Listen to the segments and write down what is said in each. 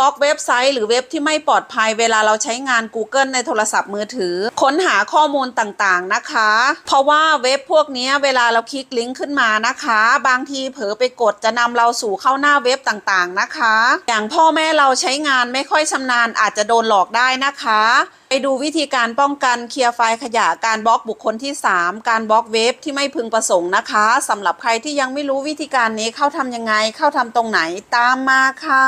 บล็อกเว็บไซต์หรือเว็บที่ไม่ปลอดภัยเวลาเราใช้งาน Google ในโทรศัพท์มือถือ ค้นหาข้อมูลต่างๆนะคะ เพราะว่าเว็บพวกนี้เวลาเราคลิกลิงก์ขึ้นมานะคะ บางทีเผลอไปกดจะนำเราสู่เข้าหน้าเว็บต่างๆนะคะ อย่างพ่อแม่เราใช้งานไม่ค่อยชำนาญอาจจะโดนหลอกได้นะคะ ไปดูวิธีการป้องกันเคลียร์ไฟล์ขยะการบล็อกบุคคลที่ 3 การบล็อกเว็บที่ไม่พึงประสงค์นะคะสำหรับใครที่ยังไม่รู้วิธีการนี้เข้าทำยังไง เข้าทำตรงไหนตามมาค่ะ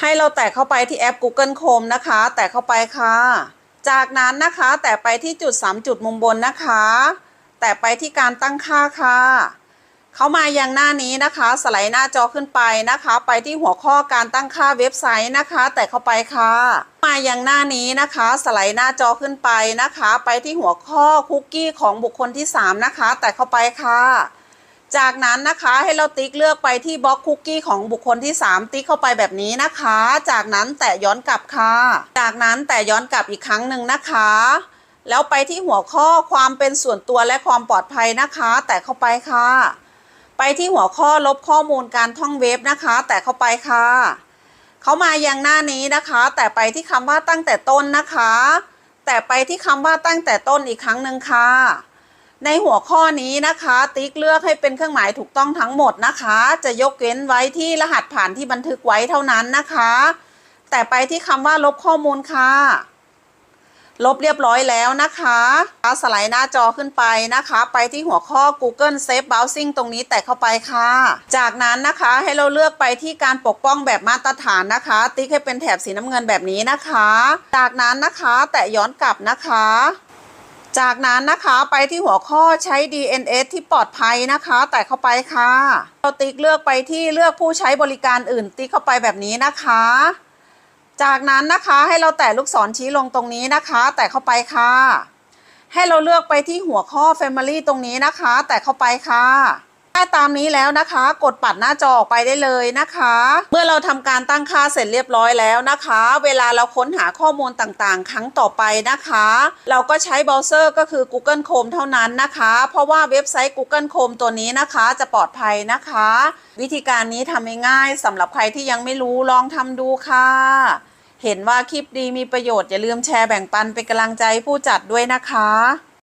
ให้เราแตะเข้าไปที่แอป Google Chrome นะคะ แตะเข้าไปค่ะ จากนั้นนะคะ แตะไปที่จุด 3 จุดมุมบนนะคะ แตะไปที่การตั้งค่าค่ะ เขามายังหน้านี้นะคะ สไลด์หน้าจอขึ้นไปนะคะ ไปที่หัวข้อการตั้งค่าเว็บไซต์นะคะ แต่เข้าไปค่ะ มายังหน้านี้นะคะ สไลด์หน้าจอขึ้นไปนะคะ ไปที่หัวข้อคุกกี้ของบุคคลที่ 3 นะคะ แต่เข้าไปค่ะ จากนั้นนะคะให้เราติ๊กเลือกไปที่บล็อกคุกกี้ของบุคคลที่ 3 ติ๊กเข้าไปแบบนี้นะคะ จากนั้นแตะย้อนกลับค่ะ จากนั้นแตะย้อนกลับอีกครั้งหนึ่งนะคะ แล้วไปที่หัวข้อความเป็นส่วนตัวและความปลอดภัยนะคะ แตะเข้าไปค่ะ ไปที่หัวข้อลบข้อมูลการท่องเว็บนะคะ แต่เข้าไปค่ะเขามายังหน้านี้นะคะ แต่ไปที่คำว่าตั้งแต่ต้นนะคะ แต่ไปที่คำว่าตั้งแต่ต้นอีกครั้งหนึ่งค่ะ ในหัวข้อนี้นะคะ ติ๊กเลือกให้เป็นเครื่องหมายถูกต้องทั้งหมดนะคะ จะยกเว้นไว้ที่รหัสผ่านที่บันทึกไว้เท่านั้นนะคะ แต่ไปที่คำว่าลบข้อมูลค่ะ ลบเรียบร้อยแล้วนะคะสไลด์หน้าจอขึ้นไปนะคะ ไปที่หัวข้อ Google Safe Browsing ตรงนี้แตะเข้าไปค่ะ จากนั้นนะคะให้เราเลือกไปที่การปกป้องแบบมาตรฐานนะคะ ติ๊กให้เป็นแถบสีน้ำเงินแบบนี้นะคะ จากนั้นนะคะแตะย้อนกลับนะคะจากนั้นนะคะไปที่หัวข้อใช้ DNS ที่ปลอดภัยนะคะ แตะเข้าไปค่ะเราติ๊กเลือกไปที่เลือกผู้ใช้บริการอื่น ติ๊กเข้าไปแบบนี้นะคะ จากนั้นนะคะให้เราแตะลูกศรชี้ลงตรงนี้นะคะ แตะเข้าไปค่ะ ให้เราเลือกไปที่หัวข้อ Family ตรงนี้นะคะ แตะเข้าไปค่ะ ได้ตามนี้แล้วนะคะ กดปัดหน้าจอออกไปได้เลยนะคะ เมื่อเราทำการตั้งค่าเสร็จเรียบร้อยแล้วนะคะ เวลาเราค้นหาข้อมูลต่างๆ ครั้งต่อไปนะคะ เราก็ใช้เบราว์เซอร์ก็คือ Google Chrome เท่านั้นนะคะ เพราะว่าเว็บไซต์ Google Chrome ตัวนี้นะคะจะปลอดภัยนะคะ วิธีการนี้ทำง่ายๆสำหรับใครที่ยังไม่รู้ลองทำดูค่ะเห็นว่าคลิปดีมีประโยชน์อย่าลืมแชร์แบ่งปันเป็นกำลังใจผู้จัดด้วยนะคะ